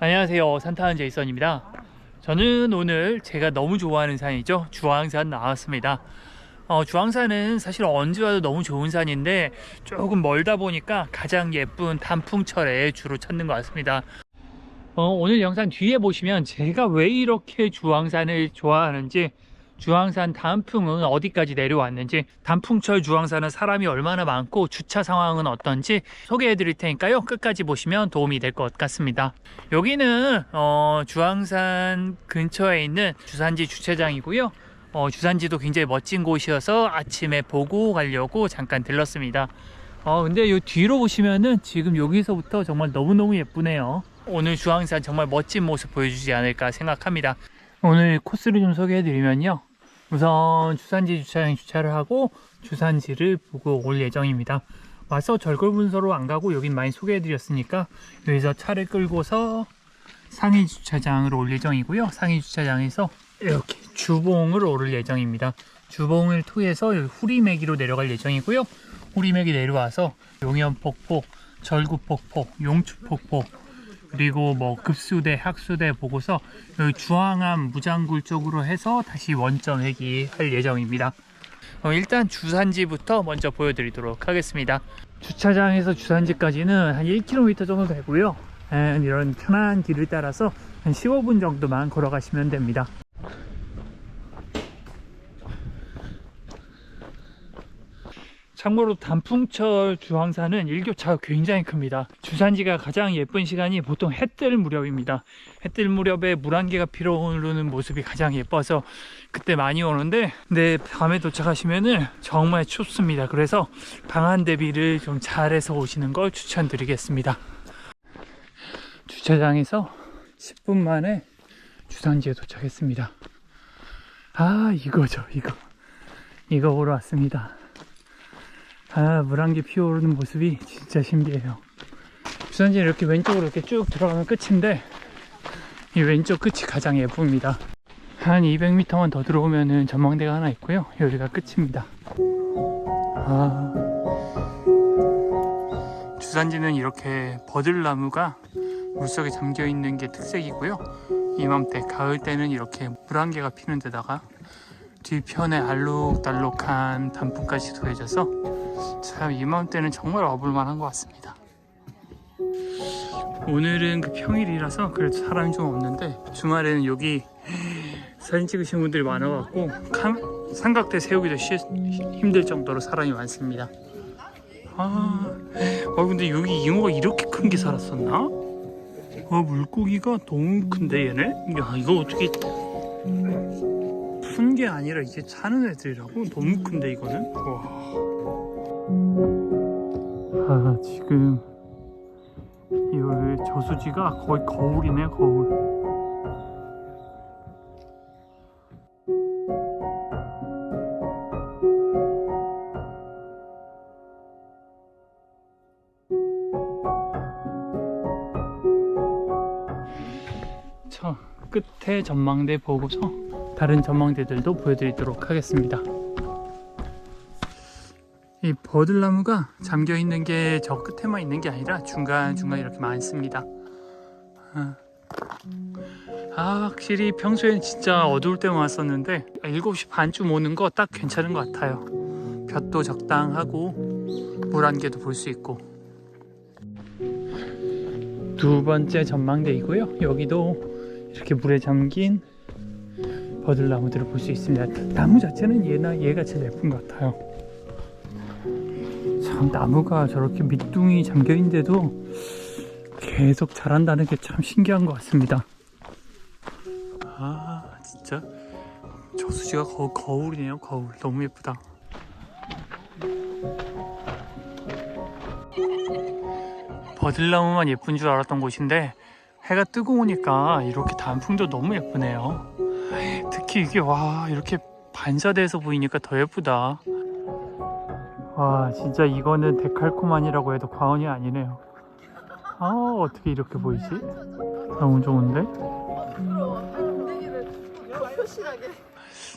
안녕하세요. 산타는 제이선입니다. 저는 오늘 제가 너무 좋아하는 산이죠. 주황산 나왔습니다. 어, 주황산은 사실 언제 와도 너무 좋은 산인데 조금 멀다 보니까 가장 예쁜 단풍철에 주로 찾는 것 같습니다. 어, 오늘 영상 뒤에 보시면 제가 왜 이렇게 주황산을 좋아하는지 주황산 단풍은 어디까지 내려왔는지 단풍철 주황산은 사람이 얼마나 많고 주차 상황은 어떤지 소개해 드릴 테니까요. 끝까지 보시면 도움이 될 것 같습니다. 여기는 어, 주황산 근처에 있는 주산지 주차장이고요. 어, 주산지도 굉장히 멋진 곳이어서 아침에 보고 가려고 잠깐 들렀습니다. 어, 근데 이 뒤로 보시면은 지금 여기서부터 정말 너무너무 예쁘네요. 오늘 주황산 정말 멋진 모습 보여주지 않을까 생각합니다. 오늘 코스를 좀 소개해 드리면요 우선 주산지 주차장에 주차를 하고 주산지를 보고 올 예정입니다. 와서 절골분소로 안 가고 여긴 많이 소개해 드렸으니까 여기서 차를 끌고서 상위 주차장으로 올 예정이고요. 상위 주차장에서 이렇게 주봉을 오를 예정입니다. 주봉을 통해서 후리매기로 내려갈 예정이고요. 후리매기 내려와서 용연폭포, 절구폭포, 용추폭포 그리고 뭐 급수대, 학수대 보고서 여기 주황암 무장굴 쪽으로 해서 다시 원점 회귀할 예정입니다. 어, 일단 주산지부터 먼저 보여드리도록 하겠습니다. 주차장에서 주산지까지는 한 1km 정도 되고요. 에, 이런 편한 길을 따라서 한 15분 정도만 걸어가시면 됩니다. 참고로 단풍철 주황산은 일교차가 굉장히 큽니다. 주산지가 가장 예쁜 시간이 보통 해 뜰 무렵입니다. 해 뜰 무렵에 물안개가 피어오르는 모습이 가장 예뻐서 그때 많이 오는데 근데 밤에 도착하시면은 정말 춥습니다. 그래서 방한 대비를 좀 잘해서 오시는 걸 추천드리겠습니다. 주차장에서 10분 만에 주산지에 도착했습니다. 아 이거죠 이거 이거 보러 왔습니다. 아, 물안개 피어오르는 모습이 진짜 신기해요. 주산지 이렇게 왼쪽으로 이렇게 쭉 들어가면 끝인데, 이 왼쪽 끝이 가장 예쁩니다. 한 200m만 더 들어오면은 전망대가 하나 있고요. 여기가 끝입니다. 아. 주산지는 이렇게 버들나무가 물속에 잠겨 있는 게 특색이고요. 이맘때 가을 때는 이렇게 물안개가 피는 데다가 뒤편에 알록달록한 단풍까지 더해져서 참 이맘때는 정말 와볼만한 것 같습니다. 오늘은 그 평일이라서 그래도 사람이 좀 없는데 주말에는 여기 사진 찍으신 분들이 많아갖고 캄- 삼각대 세우기도 쉬, 힘들 정도로 사람이 많습니다. 아, 어 근데 여기 잉어가 이렇게 큰 게 살았었나? 어 물고기가 너무 큰데 얘네? 야 이거 어떻게 푼게 아니라 이게 사는 애들이라고 너무 큰데 이거는? 와. 아 지금 이 저수지가 거의 거울이네 거울. 저 끝에 전망대 보고서 다른 전망대들도 보여드리도록 하겠습니다 이 버들나무가 잠겨 있는 게 저 끝에만 있는 게 아니라 중간 중간 이렇게 많습니다. 아, 아, 확실히 평소엔 진짜 어두울 때만 왔었는데 7시 반쯤 오는 거 딱 괜찮은 것 같아요. 볕도 적당하고 물 안개도 볼 수 있고 두 번째 전망대이고요. 여기도 이렇게 물에 잠긴 버들나무들을 볼 수 있습니다. 나무 자체는 얘나 얘가 제일 예쁜 것 같아요. 참 나무가 저렇게 밑둥이 잠겨 있는데도 계속 자란다는 게 참 신기한 것 같습니다. 아 진짜 저수지가 거, 거울이네요 거울 너무 예쁘다. 버들나무만 예쁜 줄 알았던 곳인데 해가 뜨고 오니까 이렇게 단풍도 너무 예쁘네요. 특히 이게 와 이렇게 반사돼서 보이니까 더 예쁘다. 와 진짜 이거는 데칼코만이라고 해도 과언이 아니네요 아 어떻게 이렇게 보이지? 너무 좋은데?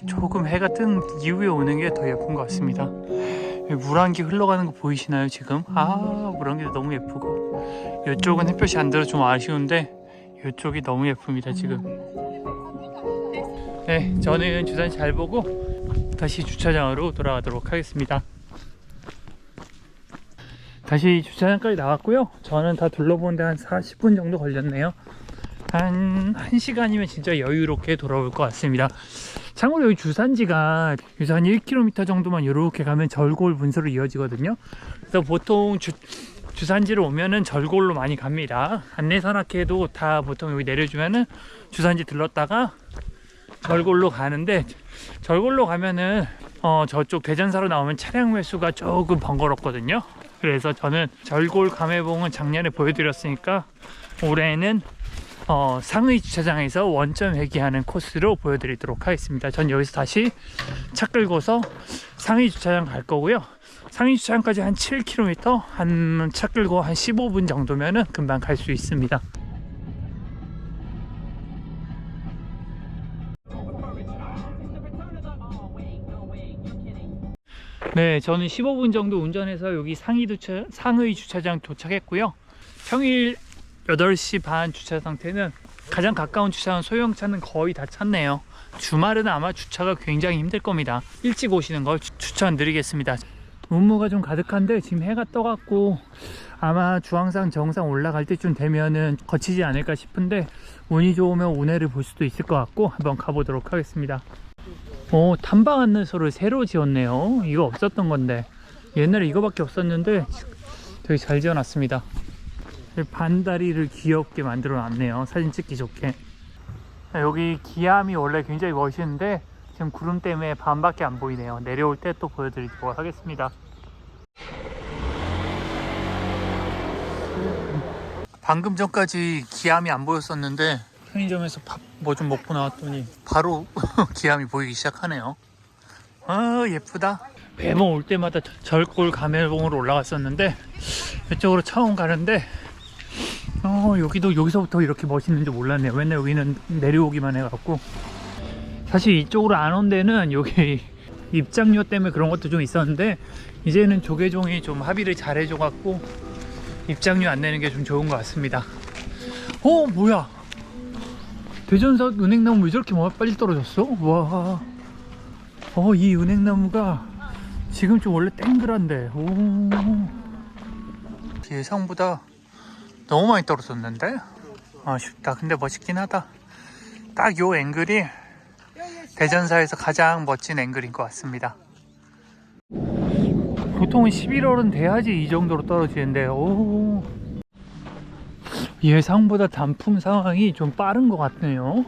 조금 해가 뜬 이후에 오는 게 더 예쁜 것 같습니다 물안개 흘러가는 거 보이시나요 지금? 아 물안개도 너무 예쁘고 이쪽은 햇볕이 안 들어 좀 아쉬운데 이쪽이 너무 예쁩니다 지금 네 저는 주산 잘 보고 다시 주차장으로 돌아가도록 하겠습니다 다시 주차장까지 나왔고요 저는 다 둘러보는데 한 40분 정도 걸렸네요 한 1시간이면 진짜 여유롭게 돌아올 것 같습니다 참고로 여기 주산지가 한 1km 정도만 이렇게 가면 절골 분소로 이어지거든요 그래서 보통 주, 주산지를 오면은 절골로 많이 갑니다. 안내선학회도 다 보통 여기 내려주면은 주산지 들렀다가 절골로 가는데 절골로 가면은 어 저쪽 대전사로 나오면 차량 매수가 조금 번거롭거든요. 그래서 저는 절골 감회봉은 작년에 보여드렸으니까 올해는 어, 상의 주차장에서 원점 회귀하는 코스로 보여드리도록 하겠습니다. 전 여기서 다시 차 끌고서 상의 주차장 갈 거고요. 상위 주차장까지 한 7km 한 차 끌고 한 15분 정도면은 금방 갈 수 있습니다. 네, 저는 15분 정도 운전해서 여기 상위 주차, 상의 주차장 도착했고요. 평일 8시 반 주차 상태는 가장 가까운 주차장 소형차는 거의 다 찼네요. 주말은 아마 주차가 굉장히 힘들 겁니다. 일찍 오시는 걸 추- 추천드리겠습니다. 운무가 좀 가득한데 지금 해가 떠갖고 아마 주황산 정상 올라갈 때쯤 되면은 거치지 않을까 싶은데 운이 좋으면 운해를 볼 수도 있을 것 같고 한번 가보도록 하겠습니다. 오 탐방 안내소를 새로 지었네요. 이거 없었던 건데 옛날에 이거밖에 없었는데 되게 잘 지어놨습니다. 반다리를 귀엽게 만들어 놨네요. 사진 찍기 좋게. 여기 기암이 원래 굉장히 멋있는데 지금 구름 때문에 반밖에 안 보이네요. 내려올 때 또 보여드리도록 하겠습니다. 방금 전까지 기암이 안 보였었는데 편의점에서 밥 뭐 좀 먹고 나왔더니 바로 기암이 보이기 시작하네요. 아 예쁘다. 매번 올 때마다 절골 가멜봉으로 올라갔었는데 이쪽으로 처음 가는데 어 여기도 여기서부터 이렇게 멋있는 줄 몰랐네요. 맨날 여기는 내려오기만 해갖고 사실 이쪽으로 안 온 데는 여기 입장료 때문에 그런 것도 좀 있었는데 이제는 조계종이 좀 합의를 잘 해줘갖고 입장료 안 내는 게 좀 좋은 것 같습니다. 어 뭐야? 대전사 은행나무 왜 저렇게 뭐 빨리 떨어졌어? 와. 어 이 은행나무가 지금 좀 원래 땡그란데. 오. 예상보다 너무 많이 떨어졌는데? 아쉽다. 근데 멋있긴 하다. 딱 요 앵글이 대전사에서 가장 멋진 앵글인 것 같습니다. 보통은 11월은 돼야지 이 정도로 떨어지는데, 오. 예상보다 단풍 상황이 좀 빠른 것 같네요.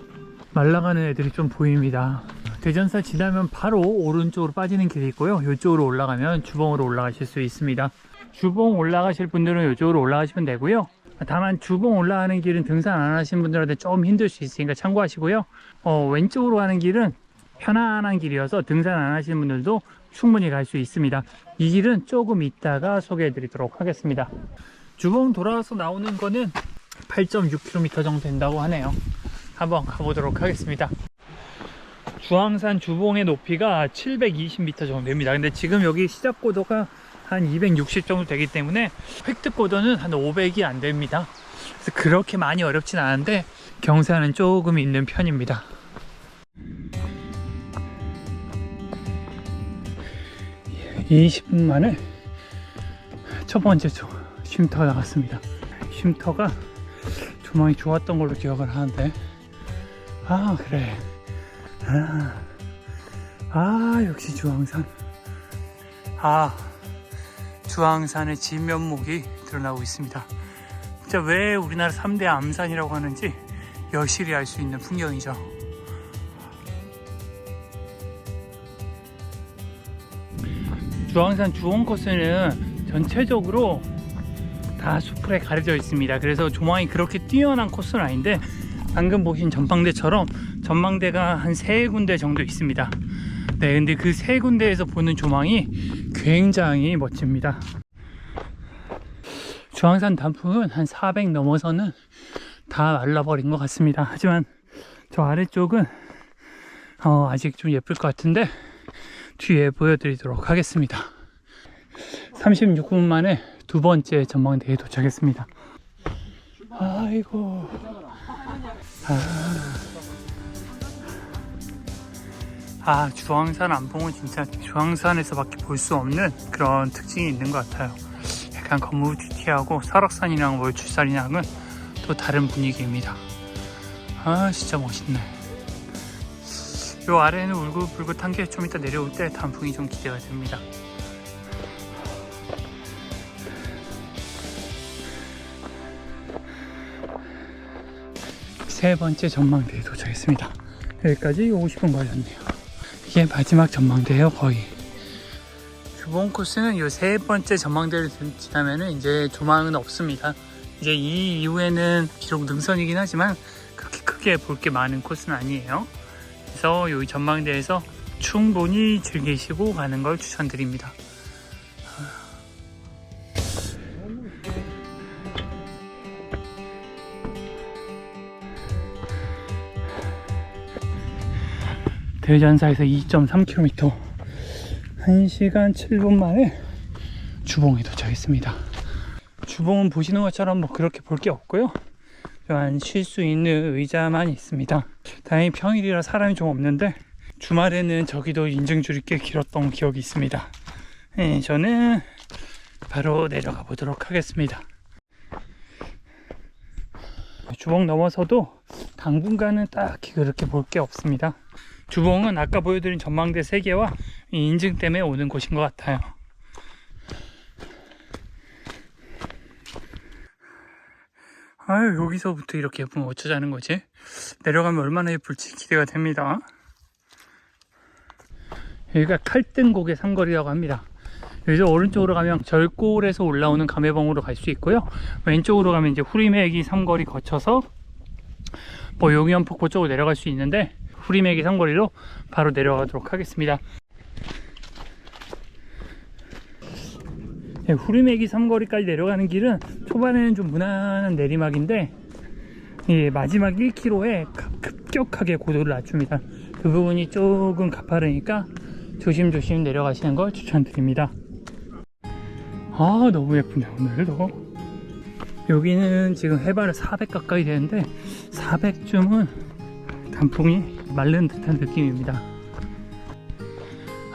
말라가는 애들이 좀 보입니다. 대전사 지나면 바로 오른쪽으로 빠지는 길이 있고요. 이쪽으로 올라가면 주봉으로 올라가실 수 있습니다. 주봉 올라가실 분들은 이쪽으로 올라가시면 되고요. 다만 주봉 올라가는 길은 등산 안 하신 분들한테 좀 힘들 수 있으니까 참고하시고요. 어, 왼쪽으로 가는 길은 편안한 길이어서 등산 안 하시는 분들도 충분히 갈 수 있습니다. 이 길은 조금 이따가 소개해 드리도록 하겠습니다. 주봉 돌아와서 나오는 거는 8.6km 정도 된다고 하네요. 한번 가보도록 하겠습니다. 주황산 주봉의 높이가 720m 정도 됩니다. 근데 지금 여기 시작 고도가 한 260 정도 되기 때문에 획득 고도는 한 500이 안 됩니다. 그래서 그렇게 많이 어렵진 않은데 경사는 조금 있는 편입니다. (20분) 만에 첫 번째 조- 쉼터가 나갔습니다 쉼터가 조망이 좋았던 걸로 기억을 하는데. 아 그래. 아, 아 역시 주황산. 아 주황산의 진면목이 드러나고 있습니다. 진짜 왜 우리나라 3대 암산이라고 하는지 여실히 알 수 있는 풍경이죠. 주황산 주원 코스는 전체적으로 다 숲에 가려져 있습니다. 그래서 조망이 그렇게 뛰어난 코스는 아닌데 방금 보신 전망대처럼 전망대가 한 세 군데 정도 있습니다. 네, 근데 그 세 군데에서 보는 조망이 굉장히 멋집니다. 주황산 단풍은 한 400 넘어서는 다 말라버린 것 같습니다. 하지만 저 아래쪽은 어, 아직 좀 예쁠 것 같은데 뒤에 보여드리도록 하겠습니다. 36분 만에 두 번째 전망대에 도착했습니다. 아이고, 아, 아 주황산 안봉은 진짜 주황산에서밖에 볼 수 없는 그런 특징이 있는 것 같아요. 약간 거무튀튀하고 설악산이랑 월출산이랑은 또 다른 분위기입니다. 아 진짜 멋있네. 요 아래는 울긋불긋한 게 좀 이따 내려올 때 단풍이 좀 기대가 됩니다. 세 번째 전망대에 도착했습니다. 여기까지 50분 걸렸네요. 이게 마지막 전망대예요, 거의. 주봉 코스는 이 세 번째 전망대를 지나면은 이제 조망은 없습니다. 이제 이 이후에는 비록 능선이긴 하지만 그렇게 크게 볼 게 많은 코스는 아니에요. 그래서 여기 전망대에서 충분히 즐기시고 가는 걸 추천드립니다. 대전사에서 2.3km 1시간 7분 만에 주봉에 도착했습니다. 주봉은 보시는 것처럼 뭐 그렇게 볼 게 없고요. 또한 쉴 수 있는 의자만 있습니다. 다행히 평일이라 사람이 좀 없는데 주말에는 저기도 인증줄이 꽤 길었던 기억이 있습니다. 네, 저는 바로 내려가 보도록 하겠습니다. 주봉 넘어서도 당분간은 딱히 그렇게 볼 게 없습니다. 주봉은 아까 보여드린 전망대 3개와 인증 때문에 오는 곳인 것 같아요. 아유, 여기서부터 이렇게 예쁘면 어쩌자는 거지? 내려가면 얼마나 예쁠지 기대가 됩니다. 여기가 칼등곡의 상거리라고 합니다. 여기서 오른쪽으로 가면 절골에서 올라오는 감해봉으로 갈 수 있고요. 왼쪽으로 가면 이제 후리매기 삼거리 거쳐서 뭐 용현 폭포 쪽으로 내려갈 수 있는데 후리매기 삼거리로 바로 내려가도록 하겠습니다. 네, 후리매기 삼거리까지 내려가는 길은 초반에는 좀 무난한 내리막인데 예, 마지막 1km에 급격하게 고도를 낮춥니다. 그 부분이 조금 가파르니까 조심조심 내려가시는 걸 추천드립니다. 아 너무 예쁘네 오늘도 여기는 지금 해발 400 가까이 되는데 400쯤은 단풍이 마른 듯한 느낌입니다.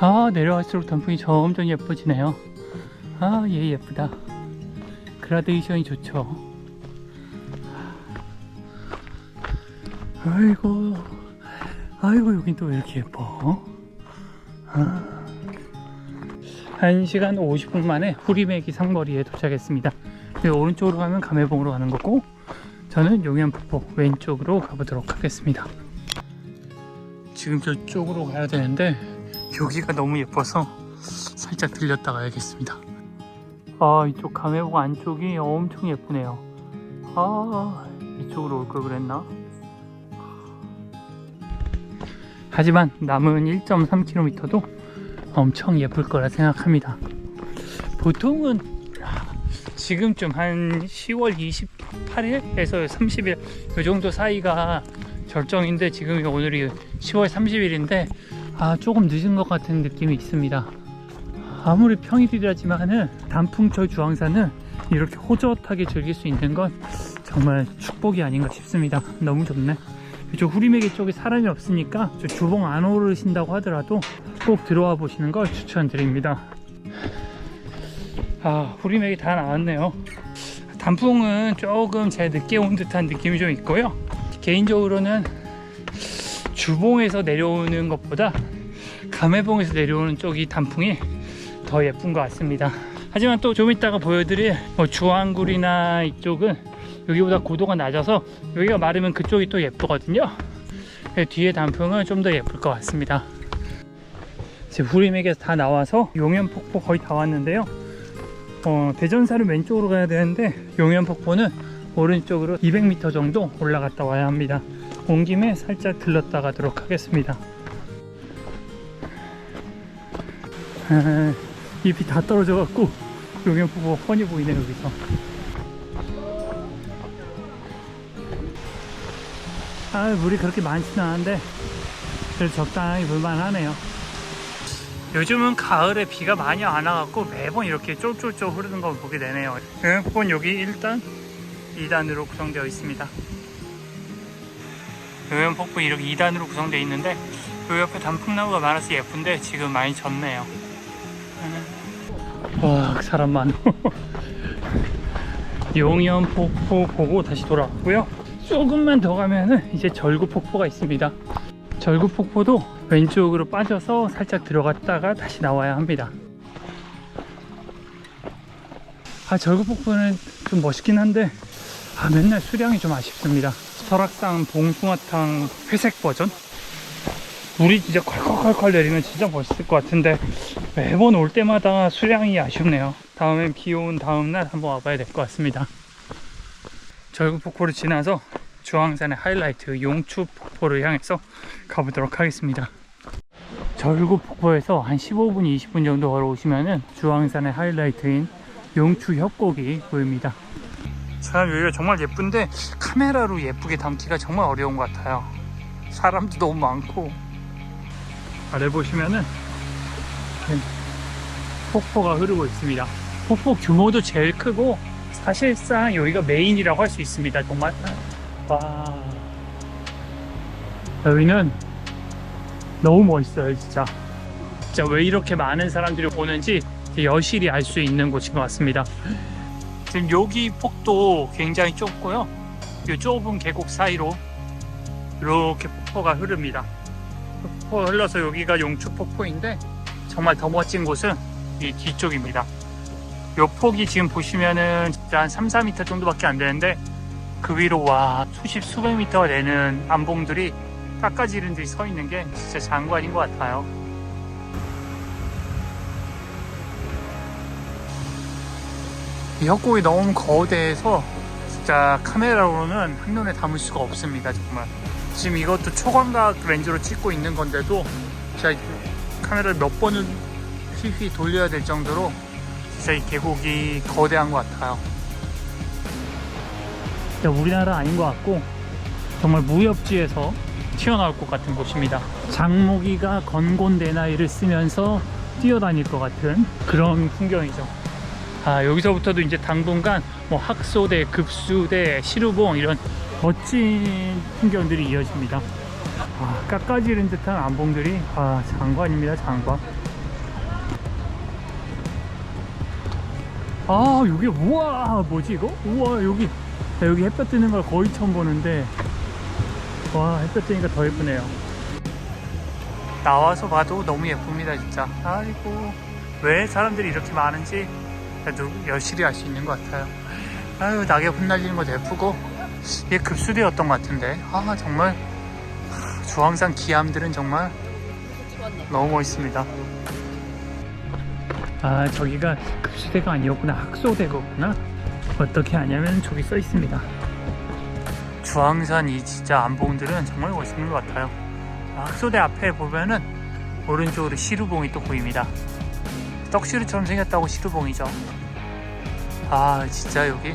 아 내려갈수록 단풍이 점점 예뻐지네요. 아, 얘 예쁘다. 그라데이션이 좋죠. 아이고, 아이고, 여긴 또 왜 이렇게 예뻐? 아. 1시간 50분 만에 후리메기 상거리에 도착했습니다. 여기 오른쪽으로 가면 감해봉으로 가는 거고, 저는 용현 폭포 왼쪽으로 가보도록 하겠습니다. 지금 저쪽으로 가야 되는데, 여기가 너무 예뻐서 살짝 들렸다 가야겠습니다. 아 이쪽 감해봉 안쪽이 엄청 예쁘네요. 아 이쪽으로 올 걸 그랬나? 하지만 남은 1.3km도 엄청 예쁠 거라 생각합니다. 보통은 지금쯤 한 10월 28일에서 30일 이 정도 사이가 절정인데 지금 오늘이 10월 30일인데 아 조금 늦은 것 같은 느낌이 있습니다 아무리 평일이라지만은 단풍철 주황산은 이렇게 호젓하게 즐길 수 있는 건 정말 축복이 아닌가 싶습니다. 너무 좋네. 이쪽 후리메기 쪽에 사람이 없으니까 저 주봉 안 오르신다고 하더라도 꼭 들어와 보시는 걸 추천드립니다. 아, 후리메기 다 나왔네요. 단풍은 조금 제 늦게 온 듯한 느낌이 좀 있고요. 개인적으로는 주봉에서 내려오는 것보다 감해봉에서 내려오는 쪽이 단풍이 더 예쁜 것 같습니다. 하지만 또 좀 이따가 보여드릴 뭐 주황굴이나 이쪽은 여기보다 고도가 낮아서 여기가 마르면 그쪽이 또 예쁘거든요. 뒤에 단풍은 좀 더 예쁠 것 같습니다. 지금 후림에게서 다 나와서 용현폭포 거의 다 왔는데요. 어, 대전사를 왼쪽으로 가야 되는데 용현폭포는 오른쪽으로 200m 정도 올라갔다 와야 합니다. 온 김에 살짝 들렀다 가도록 하겠습니다. 아, 잎이 다 떨어져 갖고 용현폭포가 훤히 보이네 여기서 아 물이 그렇게 많지는 않은데 그래도 적당히 물만하네요 요즘은 가을에 비가 많이 안 와갖고 매번 이렇게 쫄쫄쫄 흐르는 걸 보게 되네요 용현폭포는 여기 1단 2단으로 구성되어 있습니다 요연 폭포 이렇게 2단으로 구성되어 있는데 요 옆에 단풍나무가 많아서 예쁜데 지금 많이 졌네요. 와 사람 많어. 용연 폭포 보고 다시 돌아왔고요. 조금만 더 가면은 이제 절구 폭포가 있습니다. 절구 폭포도 왼쪽으로 빠져서 살짝 들어갔다가 다시 나와야 합니다. 아 절구 폭포는 좀 멋있긴 한데 아 맨날 수량이 좀 아쉽습니다. 설악산 봉숭아탕 회색 버전? 물이 진짜 콸콸콸콸 내리면 진짜 멋있을 것 같은데 매번 올 때마다 수량이 아쉽네요. 다음엔 비 온 다음날 한번 와봐야 될 것 같습니다. 절구 폭포를 지나서 주황산의 하이라이트 용추 폭포를 향해서 가보도록 하겠습니다. 절구 폭포에서 한 15분, 20분 정도 걸어오시면 은 주황산의 하이라이트인 용추 협곡이 보입니다. 참 여기가 정말 예쁜데 카메라로 예쁘게 담기가 정말 어려운 것 같아요. 사람도 너무 많고 아래 보시면은 폭포가 흐르고 있습니다. 폭포 규모도 제일 크고 사실상 여기가 메인이라고 할 수 있습니다. 정말 와 여기는 너무 멋있어요, 진짜. 진짜 왜 이렇게 많은 사람들이 오는지 여실히 알 수 있는 곳인 것 같습니다. 지금 여기 폭도 굉장히 좁고요. 이 좁은 계곡 사이로 이렇게 폭포가 흐릅니다. 폭포가 흘러서 여기가 용추 폭포인데 정말 더 멋진 곳은 이 뒤쪽입니다. 요 폭이 지금 보시면은 진짜 한 3, 4m 정도밖에 안 되는데 그 위로 와 수십 수백 미터가 되는 암봉들이 깎아지른 듯이 서 있는 게 진짜 장관인 것 같아요. 이 협곡이 너무 거대해서 진짜 카메라로는 한눈에 담을 수가 없습니다 정말. 지금 이것도 초광각 렌즈로 찍고 있는 건데도 진짜 카메라를 몇 번은 휘휘 돌려야 될 정도로 진짜 이 계곡이 거대한 것 같아요. 진짜 우리나라 아닌 것 같고 정말 무협지에서 튀어나올 것 같은 곳입니다. 장모기가 건곤대나이를 쓰면서 뛰어다닐 것 같은 그런 풍경이죠 아, 여기서부터도 이제 당분간 뭐 학소대, 급수대, 시루봉 이런 멋진 풍경들이 이어집니다. 아, 깎아지른 듯한 안봉들이 아, 장관입니다, 장관. 아, 여기 우와, 뭐지 이거? 우와, 여기 나 여기 햇볕 뜨는 걸 거의 처음 보는데 와, 햇볕 뜨니까 더 예쁘네요. 나와서 봐도 너무 예쁩니다, 진짜. 아이고, 왜 사람들이 이렇게 많은지 그래도 여실히 알수 있는 것 같아요. 아유 낙엽 흩날리는 것도 예쁘고 이게 급수대였던 것 같은데 아 정말 주황산 기암들은 정말 너무 멋있습니다. 아 저기가 급수대가 아니었구나 학소대거구나 어떻게 아냐면 저기 써 있습니다. 주황산 이 진짜 안봉들은 정말 멋있는 것 같아요. 아, 학소대 앞에 보면은 오른쪽으로 시루봉이 또 보입니다. 떡시루처럼 생겼다고 시루봉이죠. 아 진짜 여기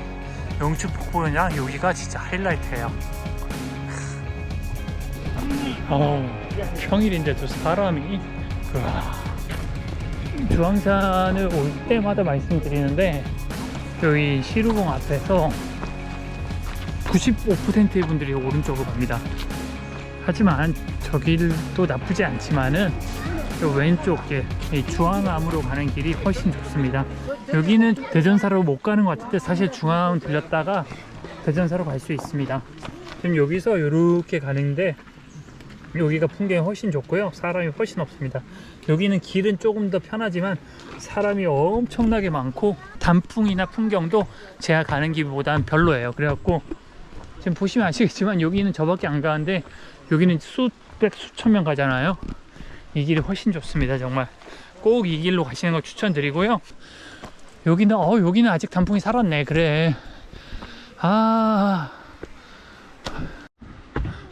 영주 폭포냐 여기가 진짜 하이라이트예요. 어 평일인데도 사람이. 주황산을 올 때마다 말씀드리는데 여기 시루봉 앞에서 95%의 분들이 오른쪽으로 갑니다. 하지만 저 길도 나쁘지 않지만은 요 왼쪽 길, 이 중앙암으로 가는 길이 훨씬 좋습니다. 여기는 대전사로 못 가는 것 같은데 사실 중앙 들렸다가 대전사로 갈 수 있습니다. 지금 여기서 이렇게 가는데 여기가 풍경이 훨씬 좋고요. 사람이 훨씬 없습니다. 여기는 길은 조금 더 편하지만 사람이 엄청나게 많고 단풍이나 풍경도 제가 가는 길보다는 별로예요. 그래갖고 지금 보시면 아시겠지만 여기는 저밖에 안 가는데 여기는 수백 수천 명 가잖아요. 이 길이 훨씬 좋습니다. 정말 꼭 이 길로 가시는 걸 추천드리고요. 여기는 어 여기는 아직 단풍이 살았네. 그래. 아.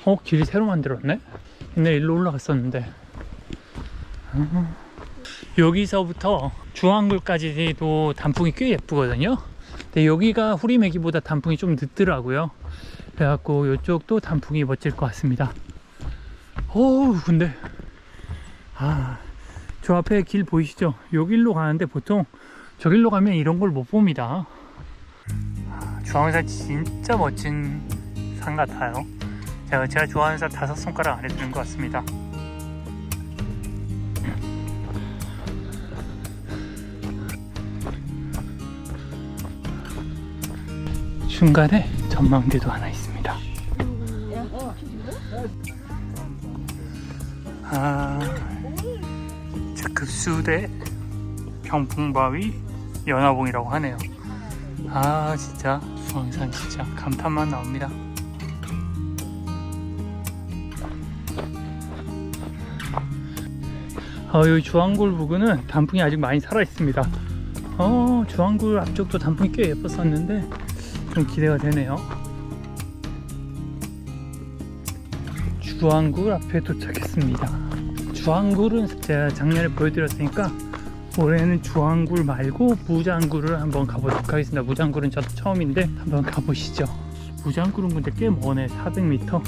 어 길이 새로 만들었네. 옛날에 일로 올라갔었는데. 음. 여기서부터 중앙굴까지도 단풍이 꽤 예쁘거든요. 근데 여기가 후리매기보다 단풍이 좀 늦더라고요. 그래갖고 이쪽도 단풍이 멋질 것 같습니다. 어우 근데 아, 저 앞에 길 보이시죠? 여길로 가는데 보통 저 길로 가면 이런 걸 못 봅니다. 아, 주황산 진짜 멋진 산 같아요. 제가, 제가 좋아하는 산 다섯 손가락 안에 드는 것 같습니다. 중간에 전망대도 하나 있습니다. 아, 자, 급수대 병풍바위 연화봉이라고 하네요. 아, 진짜 수왕산 진짜 감탄만 나옵니다. 어, 여기 주황굴 부근은 단풍이 아직 많이 살아 있습니다. 어, 주황굴 앞쪽도 단풍이 꽤 예뻤었는데 좀 기대가 되네요. 주황굴 앞에 도착했습니다. 주황굴은 제가 작년에 보여드렸으니까 올해는 주황굴 말고 무장굴을 한번 가보도록 하겠습니다. 무장굴은 저도 처음인데 한번 가보시죠. 무장굴은 근데 꽤 머네 400m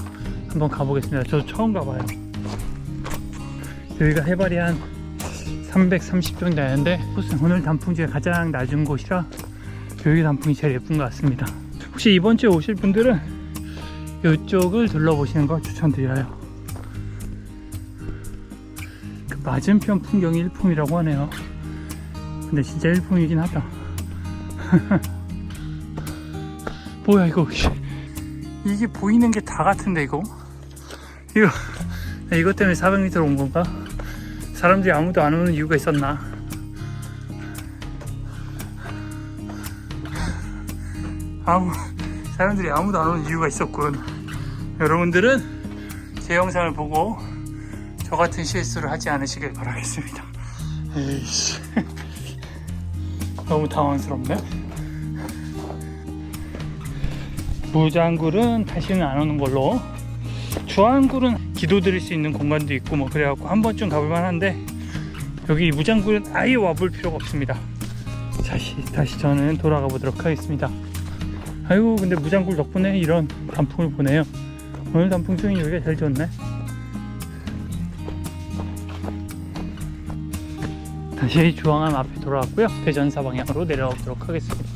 한번 가보겠습니다. 저도 처음 가봐요. 여기가 해발이 한 330 정도 되는데 오늘 단풍 중에 가장 낮은 곳이라 여기 단풍이 제일 예쁜 것 같습니다. 혹시 이번 주에 오실 분들은 이쪽을 둘러보시는 걸 추천드려요. 맞은편 풍경이 일품이라고 하네요. 근데 진짜 일품이긴 하다. 뭐야 이거? 씨. 이게 보이는 게 다 같은데 이거? 이거 이것 때문에 400m 온 건가? 사람들이 아무도 안 오는 이유가 있었나? 아무 사람들이 아무도 안 오는 이유가 있었군. 여러분들은 제 영상을 보고 저 같은 실수를 하지 않으시길 바라겠습니다. 에이씨. 너무 당황스럽네. 무장굴은 다시는 안 오는 걸로. 주황굴은 기도 드릴 수 있는 공간도 있고 뭐 그래갖고 한 번쯤 가볼 만한데 여기 무장굴은 아예 와볼 필요가 없습니다. 다시 다시 저는 돌아가 보도록 하겠습니다. 아이고 근데 무장굴 덕분에 이런 단풍을 보네요. 오늘 단풍 중에 여기가 제일 좋네. 다시 주황암 앞에 돌아왔고요. 대전사 방향으로 내려가 보도록 하겠습니다.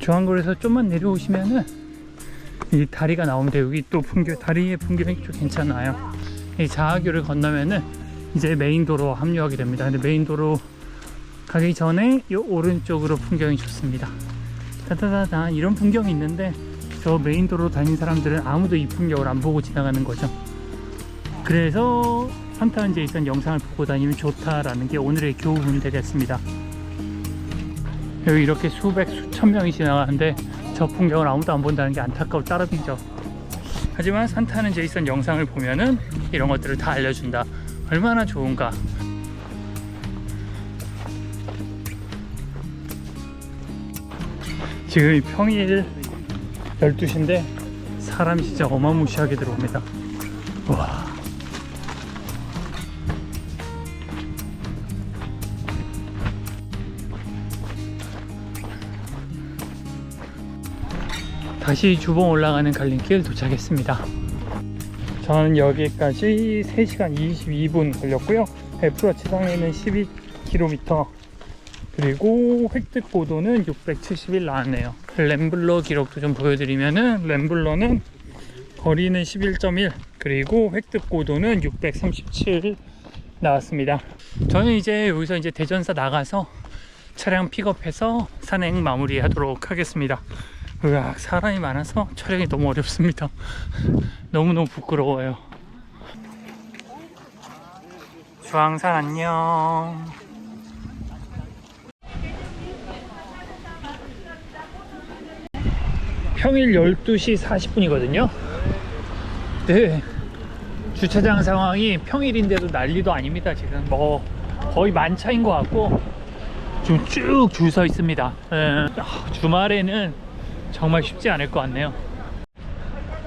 중앙골에서 좀만 내려오시면은 이 다리가 나오는데 여기 또 풍경 다리의 풍경이 좀 괜찮아요. 이 자하교를 건너면은 이제 메인 도로 합류하게 됩니다. 근데 메인 도로 가기 전에 이 오른쪽으로 풍경이 좋습니다. 따다다다 이런 풍경이 있는데 저 메인 도로 다니는 사람들은 아무도 이 풍경을 안 보고 지나가는 거죠. 그래서 있던 영상을 보고 다니면 좋다라는 게 오늘의 교훈이 되겠습니다. 여기 이렇게 수백 수천 명이 지나가는데 저 풍경을 아무도 안 본다는 게 안타까울 따름이죠. 하지만 산타는 제이슨 영상을 보면은 이런 것들을 다 알려준다. 얼마나 좋은가. 지금 평일 12시인데 사람이 진짜 어마무시하게 들어옵니다. 와. 다시 주봉 올라가는 갈림길 도착했습니다. 저는 여기까지 3시간 22분 걸렸고요. 애플워치 상에는 12km 그리고 획득 고도는 671 나왔네요. 램블러 기록도 좀 보여드리면은 램블러는 거리는 11.1 그리고 획득 고도는 637 나왔습니다. 저는 이제 여기서 이제 대전사 나가서 차량 픽업해서 산행 마무리하도록 하겠습니다. 으악 사람이 많아서 촬영이 너무 어렵습니다. 너무너무 부끄러워요. 주황산 안녕. 평일 12시 40분이거든요. 네. 주차장 상황이 평일인데도 난리도 아닙니다. 지금 뭐 거의 만차인 것 같고 지금 쭉 줄 서 있습니다. 예. 아, 주말에는 정말 쉽지 않을 것 같네요.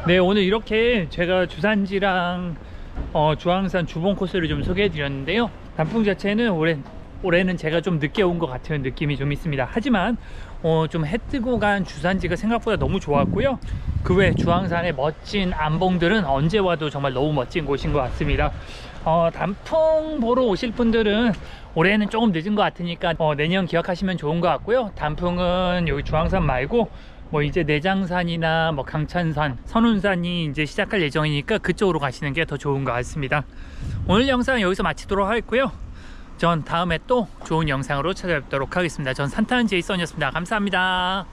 네, 오늘 이렇게 제가 주산지랑 어, 주황산 주봉 코스를 좀 소개해 드렸는데요. 단풍 자체는 올해, 올해는 제가 좀 늦게 온 것 같은 느낌이 좀 있습니다. 하지만 어, 좀 해 뜨고 간 주산지가 생각보다 너무 좋았고요. 그 외 주황산의 멋진 안봉들은 언제 와도 정말 너무 멋진 곳인 것 같습니다. 어, 단풍 보러 오실 분들은 올해는 조금 늦은 것 같으니까 어, 내년 기억하시면 좋은 것 같고요. 단풍은 여기 주황산 말고 뭐 이제 내장산이나 뭐 강찬산, 선운산이 이제 시작할 예정이니까 그쪽으로 가시는 게 더 좋은 것 같습니다. 오늘 영상 여기서 마치도록 하겠고요. 전 다음에 또 좋은 영상으로 찾아뵙도록 하겠습니다. 전 산타는 제이son이었습니다. 감사합니다.